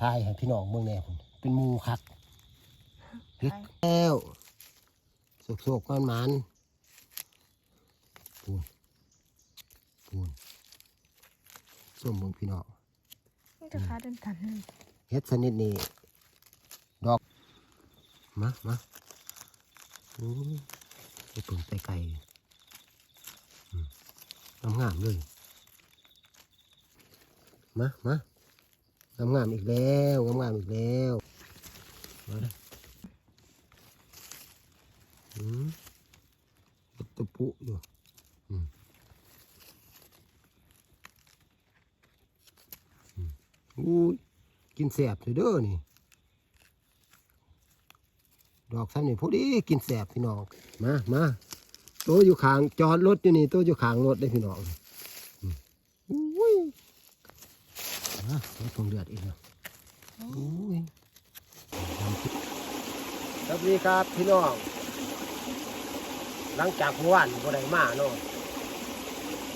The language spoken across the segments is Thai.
ทายให้พี่น้องเมืองแหน่พุ่นเป็นหมูคักเฮ็ดแล้วโศกๆก้อนหมันปูนปูนส้มเมืองพี่น้องนี่จะค้าเดินกันเลยเฮ็ดชนิดนี้ดอกมามาโอ้ยไปปึงไปไกลอืมงามๆเลยมามา งามๆอีกแล้วงามๆอีกแล้วมาเลยอืมตะปุอยู่อืมอืมอุ้ยกินแสบเลยเด้อนี่ ดอกซ้ำนี่พอดีกินแสบพี่น้อง มามาตัวอยู่ขางจอดรถอยู่นี่ตัวอยู่ขางรถได้พี่น้องอืมอุ้ย มาไม่คงเดือดอีกแล้วอุ้ยสวัสดีครับพี่น้อง หลังจากเมื่อวานบ่ได้มาเนาะ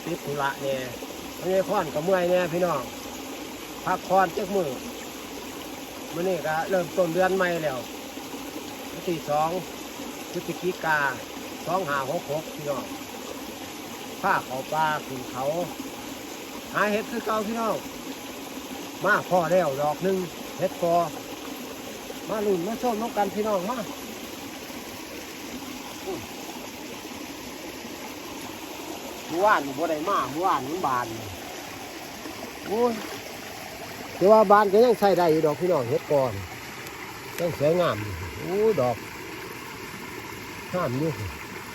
ติดธุระเนี่ยไม่ได้ค่อนกับเมื่อยเนี่ยพี่น้อง พักผ่อนจักมือมื่อนี้ก็เริ่มต้นเดือนใหม่แล้ววันที่สองพฤศจิกาสองหาหกหกพี่น้องผ้าเขาปลาขึ้นเขา หาเห็ดคือเก่าพี่น้อง มาพ่อแล้วดอกหนึ่งเห็ดกอมาลุ่นมาส้มน้องกันพี่น้องมาอุ้ยเมื่อวานบ่ได้มาเมื่อวานมันบานโอ้ยแต่ว่าบานก็ยังใช้ได้อยู่ดอกพี่น้องเฮ็ดก่อนยังสวยงามอยู่โอ้ดอกงามอยู่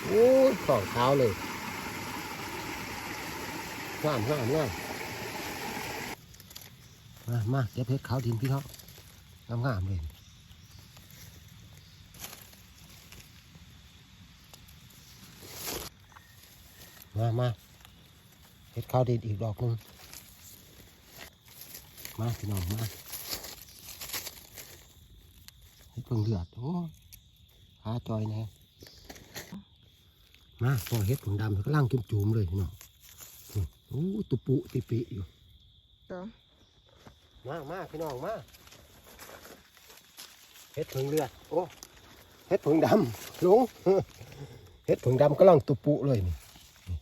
โอ้ยของขาเลยงามงามงาม มามาเก็บเห็ดขาวดินพี่น้องงามงามเลยมามาเห็ดขาวดินอีกดอกหนึงมาพี่น้องมาให้เพิ่งเดือด โอ้ยหาจอยแน่มาพอเฮ็ดผงดำก็ล่างจุ่มๆเลยพี่น้องโอ้ตุปุติปิอยู่ มามาพี่น้องมาเฮ็ดผงเลือดโอ้เฮ็ดผงดำลุงเฮ็ดผงดำก็ล่างตุปุเลยนี่นี่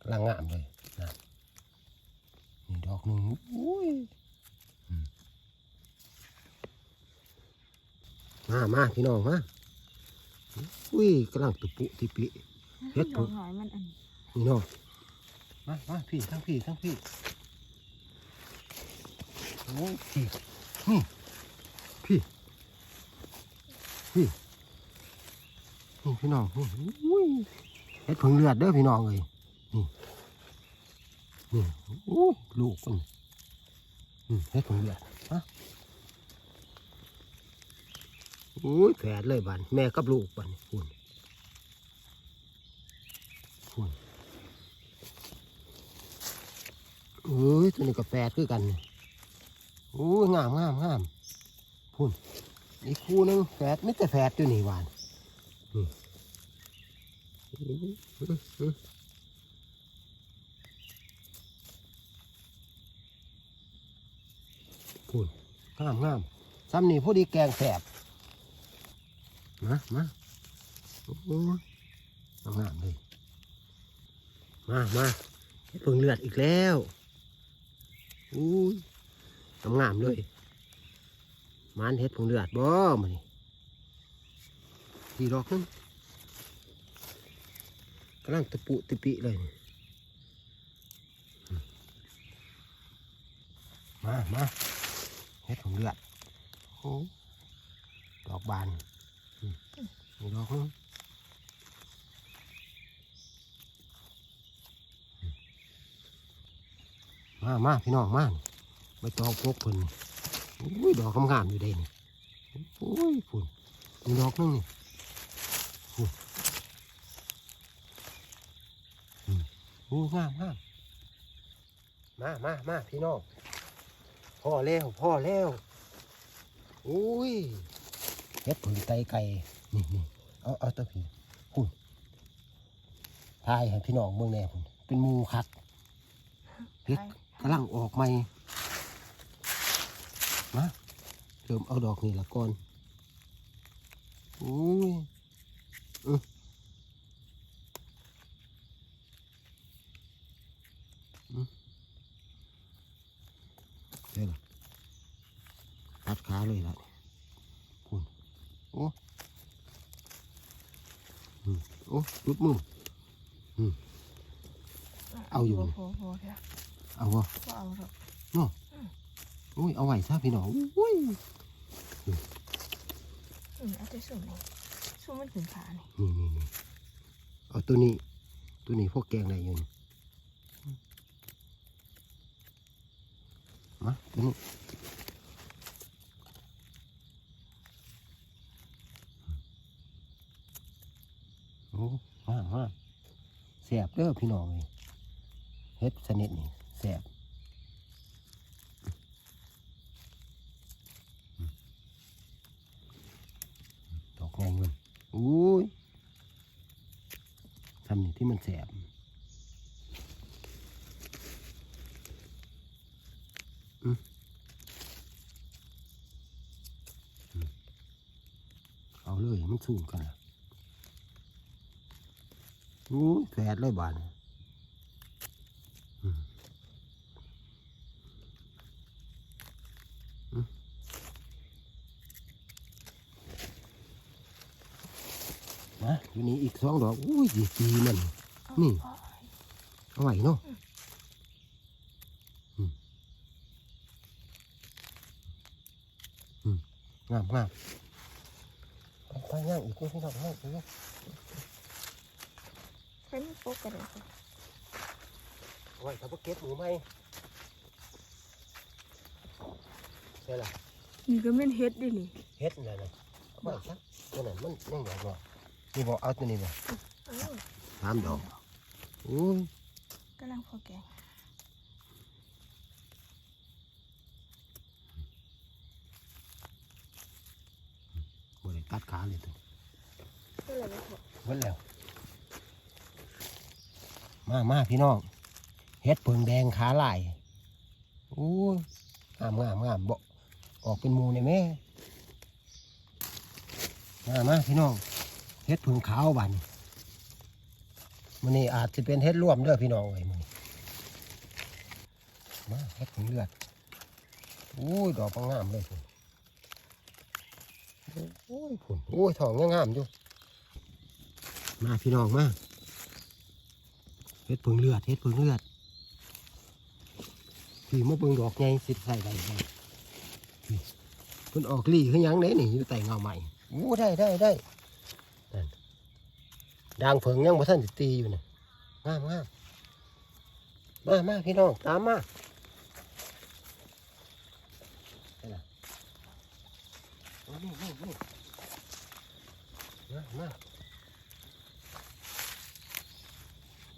กำลังงามเลยนะนี่ดอกหนึ่งอุ้ยมามาพี่น้องมาอุ้ยกำลังตุปุติปิเฮ็ดดผองกหน่อยมันอันพี่น้องมามาพี่ทั้งพี่ทั้งพี่โอ้ย พี่นี่พี่พี่นี่พี่น้องนี่อุ้ยเฮ็ดผงเลือดเด้อพี่น้องเลยนี่นี่อ้ลูกมันนี่เฮ็ดผงเลือดฮะโอ้ยแผดเลยบันแม่กับลูกบันคุณคุณโอ้ยตัวนี้ก็แฝดคือกันนี่โอ้ยงามงามงามพุ่นอีกคู่หนึงแฝดไม่แต่แฝดอยู่นี่หวานพุ่นงามงามซ้ำนี่พอดีแกงแสบมามาโอ้งามเลยมามาเพิ่งเลือดอีกแล้วอุ้ย งามเลยมานเฮ็ดเพิ่งเลือดบ่มานี่ทีดอกนึงกำลังตะปุตะปิเลยมามาเฮ็ดเพิ่งเลือดโอ้ดอกบานนี่ดอกนึงมามาพี่น้องมา นี่ใบตองพกเพิ่นนี่อุ้ยดอกงามๆอยู่เด้นี่อุ้ยฝุ่นนี่ดอกนึงนี่ฝุ่นอืมโอ้งามงามมามามาพี่น้องพ่อแล้วพ่อแล้วอุ้ยเฮ็ดผึ่งไตไก่นี่นี่เอาเอาตัวพี่คุณทายให้พี่น้องเมืองแน่คุณเป็นหมูคักเฮ็ดกำลังออกใหม่ มาเริ่มเอาดอกนี่ละก่อนอุ้ยอืออือเดี๋ยวล่ะตัดขาเลยล่ะคุณโอ้อืมโอ้รุดมือเอาอยู่โอ้โหโอ้โหเถอะเอาวะบ่เอาหรอก อุ้ยเอาไว้ซะพี่น้องอุ้ยอืมเอาแต่สุ่มนี่สุ่มมันขึ้นขานี่นี่นี่นี่เอาตัวนี้ ตัวนี้พวกแกงได้อยู่นี่มาตัวนี้โอ้มามาแสบเด้อพี่น้องเลยเฮ็ดสนิทนี่แสบดอกไงเงินอุ้ยทำนี่ที่มัน แสบเอาเลยมันสูงกันนะอุ้ยแฝดเลยบานนะอยู่นี่อีกสองดอก อุ้ยดีดีมัน นี่เอาเอาไหวเนาะอืมอืมงามงามไปไปย่างอีกนิดพี่น้องย่างอีกนิดใช้ไม่โฟกัสเลยค่ะเอาไว้ถ้าพวกเก็บหมูไหมใช่ละนี่ก็แม่นเฮ็ดดินี่เฮ็ดนั่นน่ะเอาไว้ซะตัวนั้นมันยังดอกบ่นี่บอกเอาตัวนี้บ่เอ้าสามดอกอุ้ย กำลังพอแกงบ่ได้ตัดขาเลยตัวก็เลยไม่พอเบิดแล้ว มามาพี่น้อง เฮ็ดเพิงแดงขาลายอู้ยงามงามงามบ่ออกเป็นหมูในแม่ มามาพี่น้อง เฮ็ดเพิงขาวบัดน มันนี่อาจจะเป็นเฮ็ดร่วมเด้อพี่น้องไว้มันมาเฮ็ดเพิงเลือดอู้ยดอกงงามเลยพุ่นโอ้ยพุ่นโอ้ยทองงามอยู่มาพี่น้องมาเฮ็ดเพิงเลือดเฮ็ดเพิงเลือดพี่มาเบิ่งดอกไงสิใส่ได้บ่นี่เพิ่นออกลี่คือหยังเด้นี่อยู่ใต้เงาใหม่โอ้ได้ได้ได้ ด่างเพิงยังบ่ทันสิตีอยู่น่ะงามงามมามาพี่น้องตามมาไปล่ะมานี่นี่นี่มามา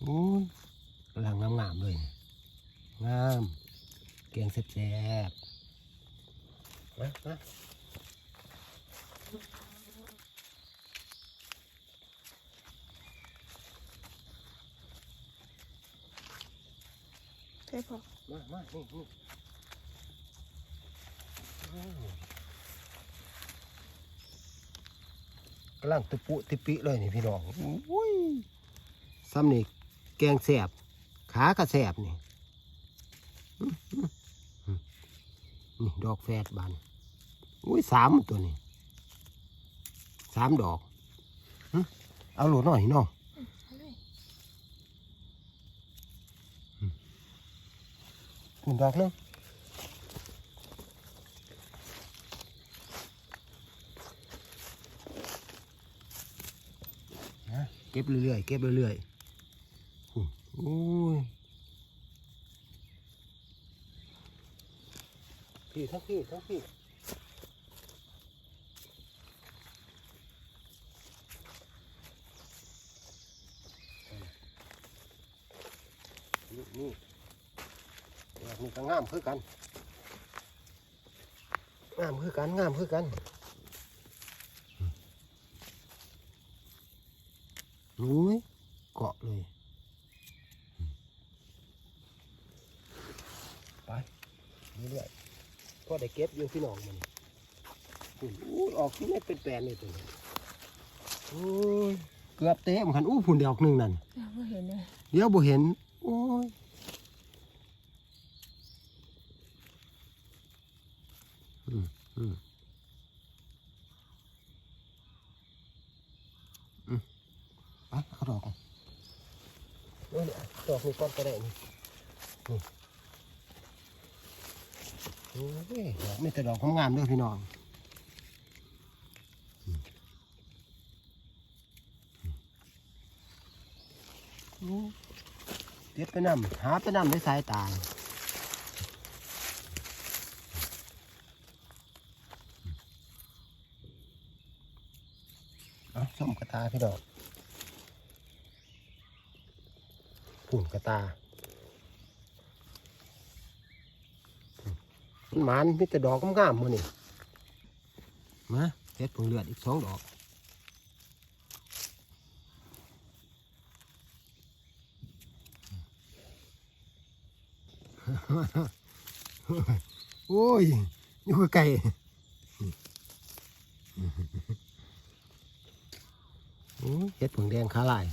โอ้ยกำลังงามๆเลยงามแกงแซ่บๆมามา ใช่พอมามานี่นี่อืมกำลังตุปุติปิเลยนี่พี่น้องอุ้ยซ้ำนี่แกงแสบ ขากระแสบนี่อื้ออื้ออื้อนี่ดอกแฝดบานอุ้ยสามตัวนี่สามดอกอื้อเอาโหลดหน่อยเนาะเอาเลย คุณดอกหนึงนะเก็บเรื่อยๆเก็บเรื่อยๆอุ้ยโอ้ยพี่ทั้งพี่ทั้งพี่นี่ นี่แบบนี้ก็งามคือกันงามคือกันงามคือกันนุ้ยเกาะเลย ไปเรื่อยๆก็ได้เก็บอยู่พี่น้องมันพุ่นอู้ออกที่ไม่เป็นแปลนเลยตัวนี้โอ้ยเกือบเตะมันคันอู้พุ่นเดียวหนึ่งนั่นเราก็เห็นเลยเดี๋ยวบ่เห็น โอ้ย อืมอืมอืมไปเอาดอกก่อนเอ้ยเนี่ยดอกนี้ก้อนก็ได้นี่นี่โอ้ยดอกไม่แต่ดอกงามด้อพี่น้องอืมอืมเด็ดไปนำหาไปนำในสายตาส้มกระตาพี่ดอกผุ่นกระตามันหมานมีแต่ดอกงามๆมือนี่มาเฮ็ดผงเลือดอีกสองดอกโอ้ยนี่คือไก่โอ้ย เห็ดผงแดงขาลาย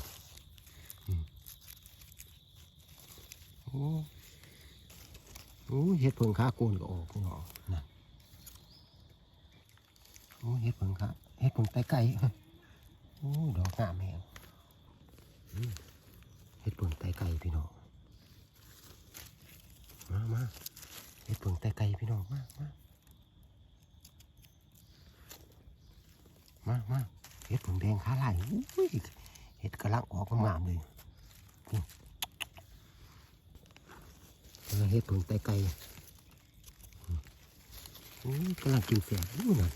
โอ้โอ้เห็ดผงขาโกนก็ออกก็ออกนโอ้เห็ดผงขาเห็ดผงไตไก่โอ้ดอกงามแหงเห็ดผงไตไก่พี่น้องมามาเห็ดเพิ่งแต่ไก่พี่น้องมามามามา เห็ดเพิ่งแดงขาลายเห็ดกำลังออกงามเลยเห็ดเพิ่งแต่ไก่กำลังกินเสียอู้นั่น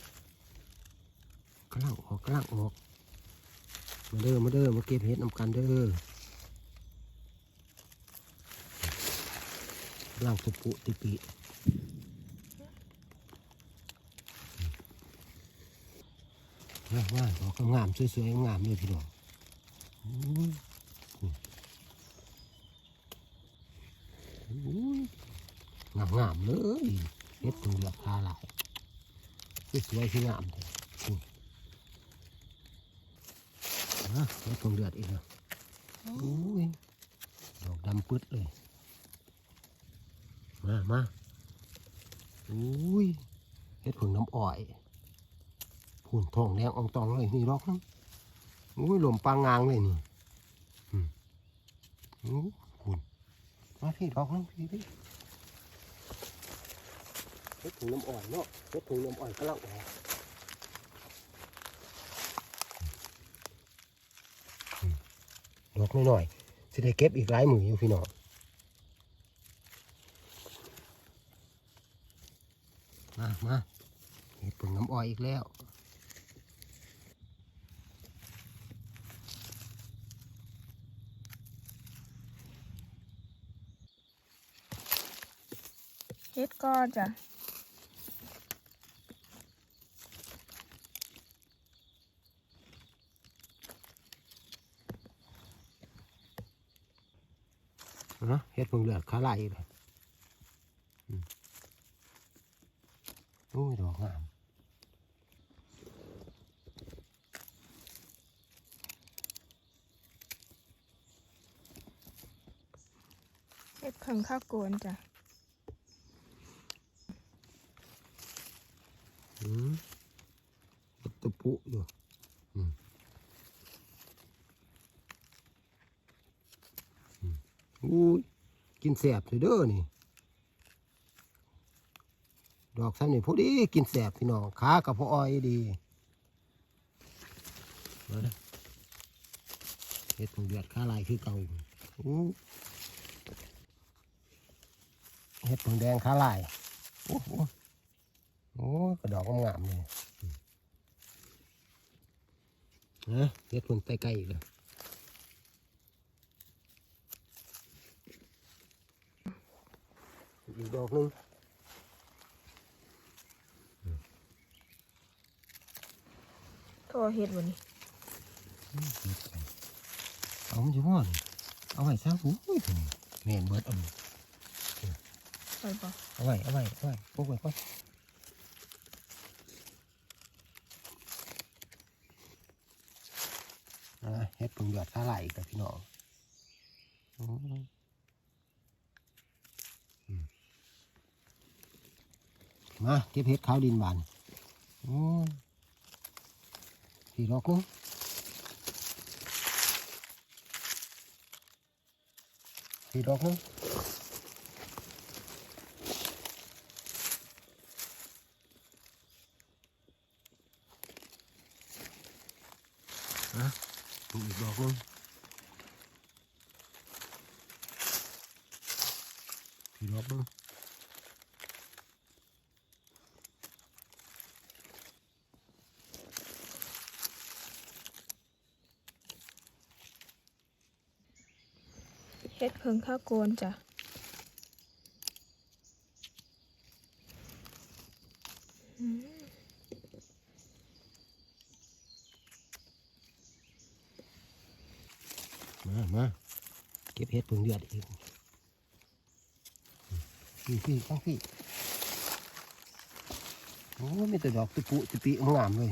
กำลังออกกำลังออก มาเด้อมาเด้อมาเก็บเห็ดนำกันเด้อกำลังตุปุติปิ ว่าว่าดอกงามสวยๆงามเลยพี่น้องงามงามเลยเฮ็ดตัวเหลือพาหลายสวยๆงามเลยนะเฮ็ดตัวเลือดอีกแล้วอุ้ยดอกดำปึ๊ดเลย มามาอุ้ยเฮ็ดผงน้ำอ้อย ผุนทองแดงอองตองเลยนี่ดอกนึงอุ้ยหลมปางงางเลยนี่อืมอู้คุณมาพี่ดอกนึงพี่พี่เฮ็ดถุงน้ำอ่อนเนาะเฮ็ดถุงน้ำอ่อนกำลังออกอืมดอกน้อยๆสิได้เก็บอีกหลายมืออยู่พี่น้องมามาเฮ็ดถุงน้ำอ่อยอีกแล้ว เฮ็ดก็จ้ะเนาะเฮ็ดเพิ่งเลือดขาไหลเลยอืมโอ้ยดอกงามเฮ็ดเพิ่งข้าวโกนจ้ะ อืมเฮ็ด ตะปุอยู่อืมอืมอุ้ยกินแสบเลยเด้อนี่ ดอกซ้ำนี่พอดีกินแสบพี่น้องขากับพออ้อยดีมาเด้อเฮ็ดเพิ่งเลือดขาไหลคือเก่าอู้เฮ็ดเพิ่งแดงขาไหลโอ้โหโอ้ย กระดอกงามๆเลยนะเฮ็ดผลไกลๆอีกแล้วอีกดอกหนึงโทรเฮ็ดบ่นี่เอามันอยู่บ่นี่เอาไว้ซะโอ้ยแม่นเบิดเอาไปบ่เอาไว้เอาไว้เอาไว้พกไว้ก่อน เฮ็ดผึ่งหยอดสาไหลกับพี่น้องมาเก็บเฮ็ดขาวดินบานสี่ดอกนึงสี่ดอกนึงอีกดอกนึงสี่ดอกนึง เฮ็ดเพิงข้าวโกนจ้ะมามาเก็บเห็ดผึ่งเดือดอีกพี่พี่ตั้งพี่โอ้มีแต่ดอกตุปุตุปิงามเลย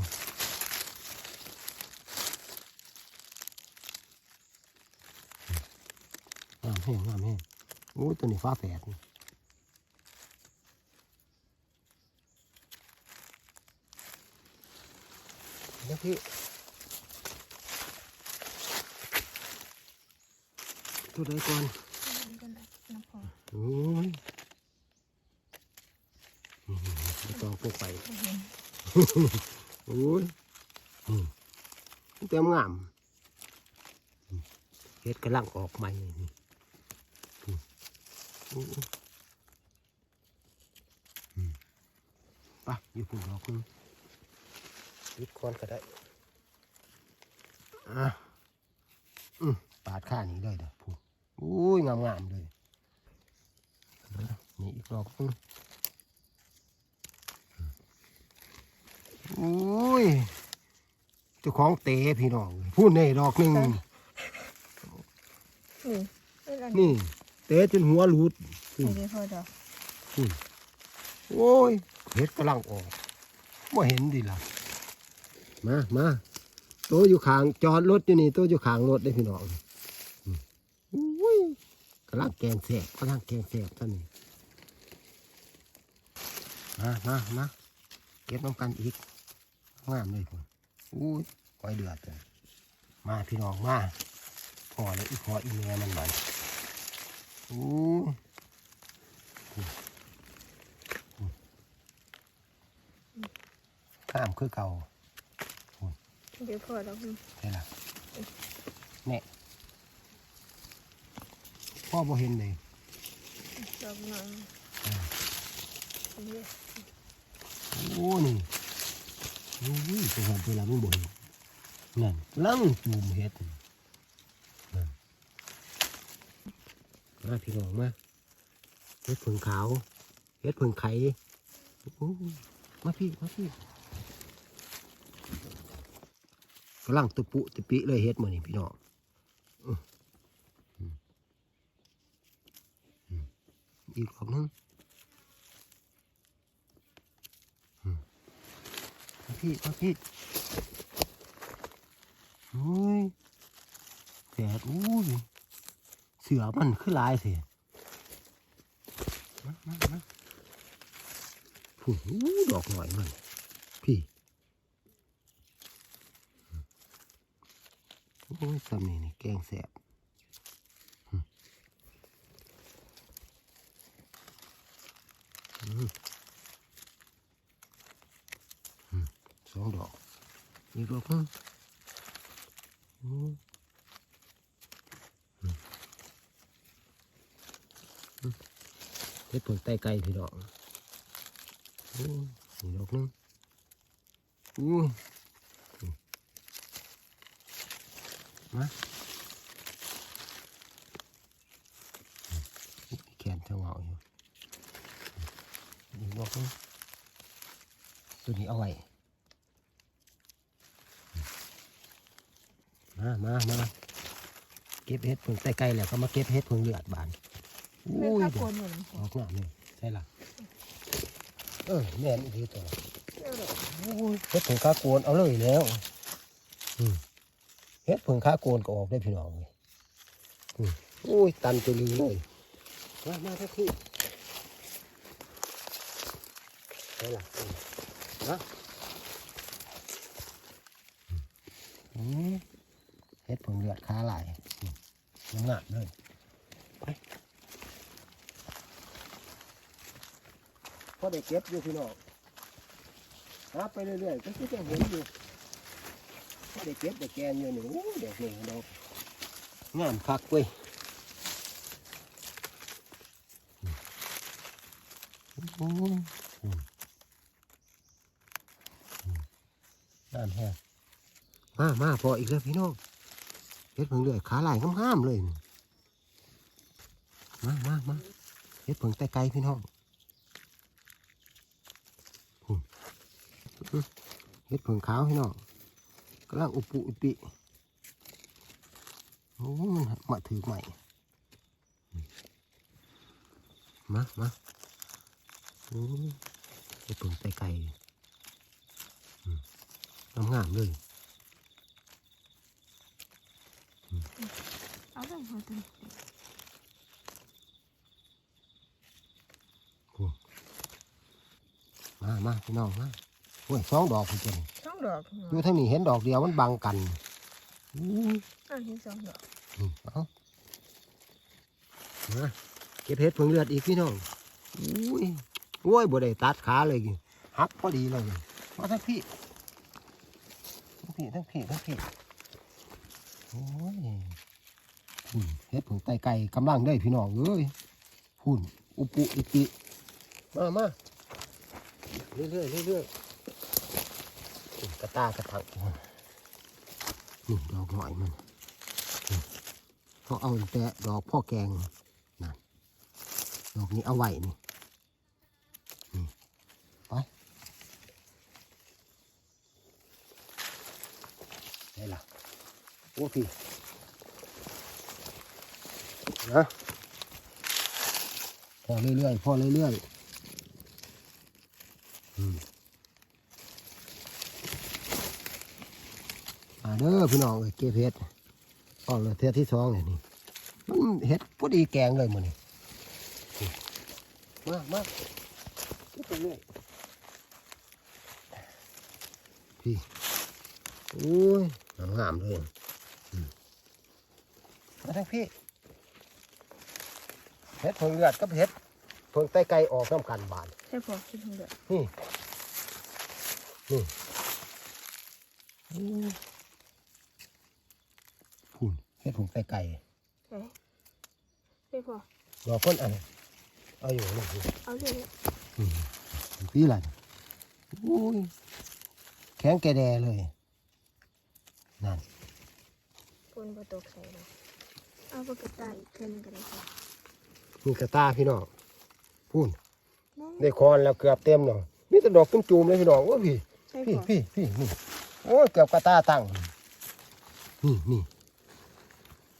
งาม แห้งงามแห้งโอ้ยตัวนี้ฟ้าแฝดนี่นะพี่ตัวใดก่อนนี่ก็นะน้ำพอโอ้ยอืมไม่ต้องพกไปบ่เห็นโอ้ยอืมเต็มงามอืมเฮ็ดกำลังออกใหม่นี่อืม โอ้ยอืมไปอยู่พุ่นดอกนึงปิดคอนก็ได้อะอืมปาดข้านี้เลยเด้อพุ่นโอ้ยงามๆเลยนี่อีกดอกนึงโอ้ยเจ้าของเตะพี่น้องพูดในดอกหนึ่งนี่ เอ้ยอันนี้นี่เตะจนหัวหลุดนี่เดี๋ยวพอจ้ะโอ้ยเห็ดกำลังออกไม่เห็นดิล่ะมามาโตวอยู่ข้างจอดรถอยู่นี่โตวอยู่ข้างรถได้อพี่น้องอืมโอ้ยกำลังแกงแสบกำลังแกงแสบท่านนี่มามามาเก็บน้ำกันอีกงามเลยพุ่นอุ้ยคอยเดือดเลยมาพี่น้องมาพอแล้วอีพออีเมียมันมันอู้ ข้ามคือเก่าเดี๋ยวพอแล้วพี่ใช่ละเนี่ยพ่อบ่เห็นเลยดอกหน่อยนี่โอ้นี่นี่เป็นคนเวลามึงบ่เห็นนั่นลังจูมเฮ็ดนั่น มาพี่น้องมาเฮ็ดผึ่งขาวเฮ็ดผึ่งไข่มาพี่มาพี่กำลังตุปุตุปิเลยเฮ็ดมือนี้พี่น้องอีกรอบนึงมาพี่มาพี่โอ้ยแดดอู้ย เสือมันคือลายสิมามามาผู้หูดอกหน่อยมันพี่โอ้ยสำนี่นี่แกงแสบสองดอกอีกดอกนึงโอ้อืมอืม เฮ็ดผลไตไก่พี่ดอกโอ้อีกดอกนึงโอ้มาแขนเท่าเหงาอยู่อีกดอกนึงตัวนี้เอาไว้มามามาเก็บเห็ดผึ่งใส่ไก่แล้วก็มาเก็บเห็ดผึ่งเลือดบาน อุ้ยข้าวเดี๋โกยวนเหมือนออกหน้านี่ใช่ละเออแม่นอีกทีตัวเจ้าดอกอุ้ยเห็ดผึ่งข้าโกนเอาเลยแล้วอืมเฮ็ดเพิ่งขาโกนก็ออกได้พี่น้องเลยอืมโอ้ยตันไปเลยเลยมามาทักทีไปล่ะอืมนะอืมเฮ็ดเพิ่งเลือดขาไหลายอืมยังหนักเลยไป พอได้เก็บอยู่พี่น้องหาไปเรื่อยๆก็คือจะเห็นอยู่ไม่ได้เก็บได้แกนอยู่หนูเด็กนี่งดอกงามคักเว้ยโอ้ามแฮะมามาพออีกแล้วพี่น้องเฮ็ดเพิ่งเลื่อยขาลายงามๆเลย มามามาเฮ็ดเพิ่งแต่ไกลพี่น้องอืม เฮ็ดเพิ่งขาวพี่น้องกำลังอุปุอุปิโอ้มันมาถือใหม่ มามาโอ้ไปตุ่มไตไก่อืมงามๆเลยเอาเลยพอตัวนี้มามาพี่น้องมา โอ้ยสองดอกพี่เจนสองดอกอยู่ทางนี้เห็นดอกเดียวมันบังกันอู้อ้าวเห็นสองดอกนี่เอามาเก็บเห็ดเพิ่งเลือดอีกพี่น้องอุ้ยโอ้ยบ่ได้ตัดขาเลยหักพอดีเลยมาทั้งพี่ทั้งพี่ทั้งพี่ทั้งพี่โอ้ยหุ่นเห็ดเพิ่งไตไก่กำลังได้พี่น้องเอ้ยหุ่นอุปุอิติมามาเรื่อยๆเรื่อยๆ กระตากระถังนี่ดอกหน่อยมันเขาเอาแต่ดอกพ่อแกงนั่นดอกนี้เอาไว้นี่นี่ไปได้ละโอ้พี่นะพอเรื่อยๆพอเรื่อยๆอืม มาเด้อพี่น้องเอ้ยเก็บเห็ดออกเลยเทือที่สองเนี่ยนี่มันเห็ดพอดีแกงเลยมันนี่มามาที่ตรงนี้พี่โอ้ยงามๆเลยอืมมาทางพี่เห็ดเพิ่งเลือดกับเห็ดเพิ่งไตไก่ออกน้ำกันบานใช่พอคิดถึงเดือดนี่นี่ โอ้พุ่นเห็ดเพิ่งไตไก่ใช่ใช่พอดอกคนอันนี้เอาอยู่นี่นี่เอาเลยอืมพี่อะไรอุ้ยแข็งแกแดเลยนั่นปนประตกใส่เลยเอาปากกาตาอีกเท่านึงก็ได้ค่ะมีกระตาพี่น้องพูนน้องได้คอนแล้วเกือบเต็มเนาะมีแต่ดอกจุ่มๆเลยพี่น้องโอ้ยพี่ใช่พี่พอพี่พี่นี่โอ้ยเกือบกระตาตั้งนี่นี่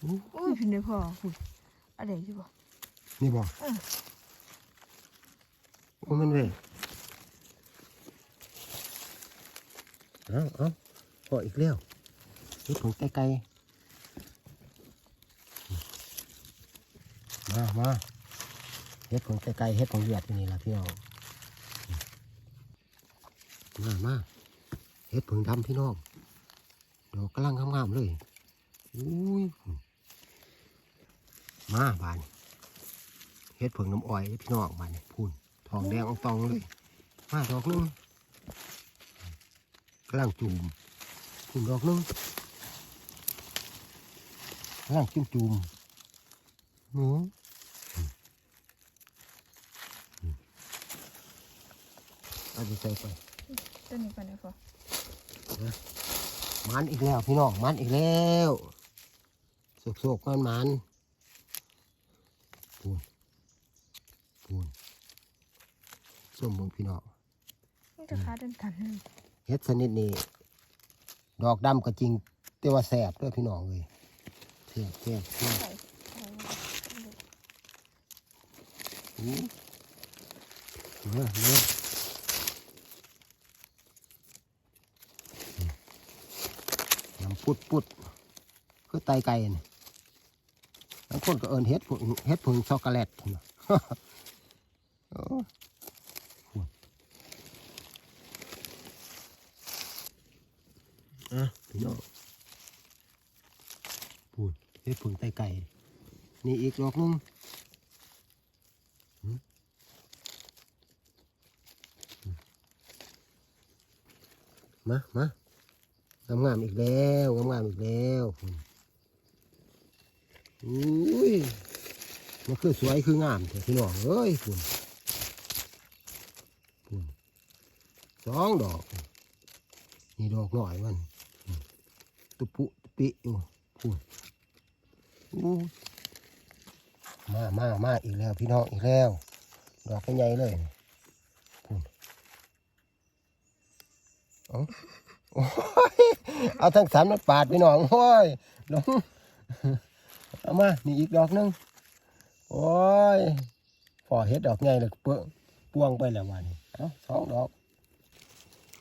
อุ้ยพี่นายพ่อคุณอะไรอยู่บ่นี่บ่เออโอ้มันเว้ยเอาเอาพออีกแล้วนี่ผงไก่ไก่มามาเฮ็ดผงไก่ไก่เฮ็ดผงเลือดอยู่นี่ล่ะพี่น้องมามาเฮ็ดผงดำพี่น้องดอกกำลังงามๆเลยอุ้ย มาบานเฮ็ดผงน้ำอ้อยเด้อพี่น้องบานนี่พูนทองแดงอองตองเลย มาดอกหนึงกำลังจูมพูนดอกหนึงกำลังจุ่มจูมหนูเอาไปใส่ไปตัวนี้ก่อนนะพ่อมันอีกแล้วพี่น้องมันอีกแล้วโศกๆมันมัน พูนพูนส้มเบิ่งพี่น้องมันจะขาดันกันเลยเฮ็ดชนิดนี้ ดอกดำก็จริง แต่ว่าแสบด้วยพี่น้องเลยแสบแสบแสบใส่ใส่อื้อเนื้อเนื้อน้ำปุดปุดไตไก่นี่บางคนก็เอินเฮ็ดผึ่งเฮ็ดผึ่งช็อกโกแลตเนาะโอ้อะพี่น้องพูดเฮ็ดผึ่งไตไก่นี่อีกดอกหนึงหืมมา มางามๆอีกแล้วงามๆอีกแล้วพุ่น อุ้ยมันคือสวยคืองามพี่น้องเอ้ยพุ่นพุ่นสองดอก นี่ดอกหน่อยมันตุปุตุปิอยู่พุ่นอู้มามามาอีกแล้วพี่น้องอีกแล้ว ดอกใหญ่เลยพุ่นเอาโอ้ยเอาทั้งสามนัดปาดพี่น้องโอ้ยลง เอามา นี่อีกดอกหนึง โอ้ยพอเฮ็ดดอกใหญ่เลยเปื้อปวงไปแล้ววันนี้เอาสองดอก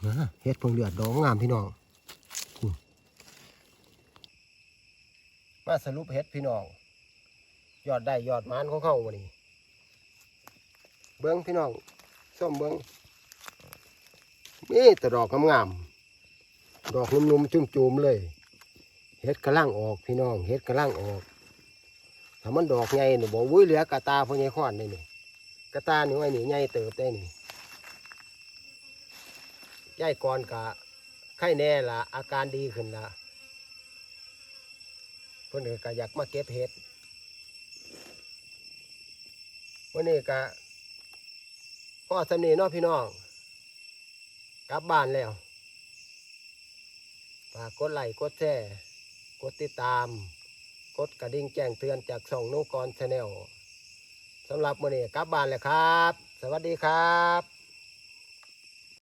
มาเฮ็ดเพิ่งเลือดดอกงามพี่น้องพุ่นมาสรุปเฮ็ดพี่น้อง ยอดได้ยอดมานของเขาวันนี้ เบิ้งพี่น้องส้มเบิ้งมีแต่ดอกงามๆดอกนุ่มๆจุ่มๆเลย เฮ็ดกระลังออกพี่น้อง เฮ็ดกระลังออก ถ้ามันดอกใหญ่เนี่ยบอกวุ้ยเหลือกระตาพญายขอนนี่นี่กระตานี่ไว้นี่ใหญ่เติบได้นี่ใหญ่ก่อนกะไข้แน่ละอาการดีขึ้นละเพิ่นก็อยากมาเก็บเห็ดวันนี้ก็พ่อสำนีเนาะพี่น้อง กลับบ้านแล้วฝากกดไลค์กดแชร์กดติดตาม กดกระดิ่งแจ้งเตือนจากช่องนุกรชาแนลสำหรับวันนี้กลับบ้านแล้วครับ สวัสดีครับ